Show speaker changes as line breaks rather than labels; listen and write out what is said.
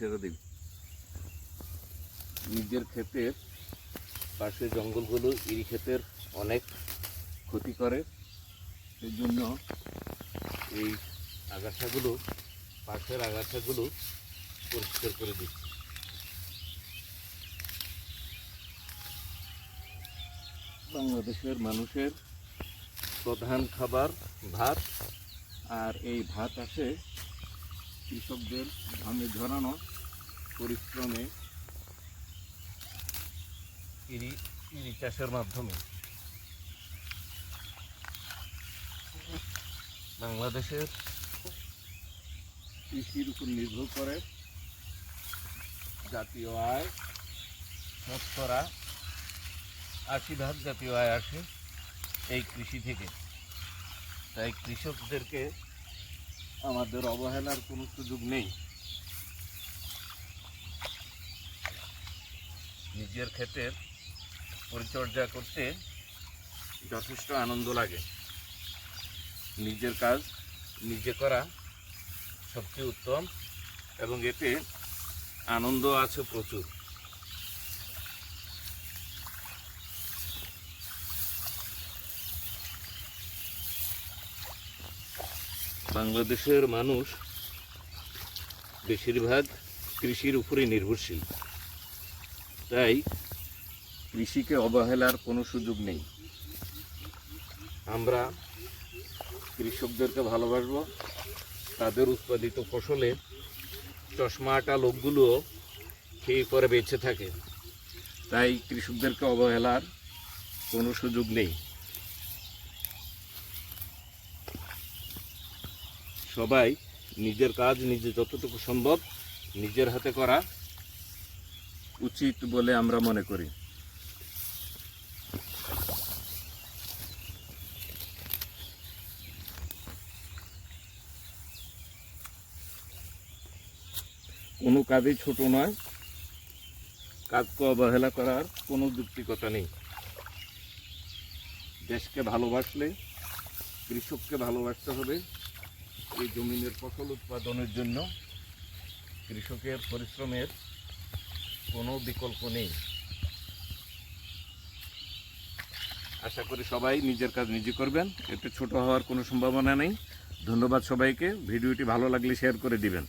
ছেড়ে দিন নিজের ক্ষেতের পাশে জঙ্গলগুলো ইরি ক্ষেতের অনেক ক্ষতি করে। সেই জন্য এই আগাছাগুলো, পাশের আগাছাগুলো পরিষ্কার করে দিচ্ছি। বাংলাদেশের মানুষের প্রধান খাবার ভাত, আর এই ভাত আসে কৃষকদের ঘামে ঝরানো পরিশ্রমে ইরি চাষের মাধ্যমে বাংলাদেশের কৃষির উপর নির্ভর করে জাতীয় আয় শতকরা আশি ভাগ জাতীয় আয় আসে এই কৃষি থেকে। তাই কৃষকদেরকে আমাদের অবহেলার কোনো সুযোগ নেই। নিজের ক্ষেতের পরিচর্যা করতে যথেষ্ট আনন্দ লাগে। নিজের কাজ নিজে করা সবচেয়ে উত্তম এবং এতে আনন্দ আছে প্রচুর। বাংলাদেশের মানুষ বেশিরভাগ কৃষির উপরে নির্ভরশীল। তাই কৃষিকে অবহেলার কোনো সুযোগ নেই। আমরা কৃষকদেরকে ভালোবাসবো, তাদের উৎপাদিত ফসলে চশমা চশমাটা লোকগুলো খেয়ে পরে বেঁচে থাকে। তাই কৃষকদেরকে অবহেলার কোনো সুযোগ নেই। সবাই নিজের কাজ, নিজে যতটুকু সম্ভব নিজের হাতে করা উচিত বলে আমরা মনে করি। কোনো কাজই ছোট নয় কাজকে অবহেলা করার কোনো যুক্তিকতা নেই। দেশকে ভালোবাসলে, কৃষককে ভালোবাসতে হবে এই জমিনের ফসল উৎপাদনের জন্য কৃষকের পরিশ্রমের কোনো বিকল্প নেই। আশা করি সবাই নিজের কাজ নিজে করবেন, এতে ছোট হওয়ার কোনো সম্ভাবনা নেই। ধন্যবাদ সবাইকে, ভিডিওটি ভালো লাগলে শেয়ার করে দিবেন।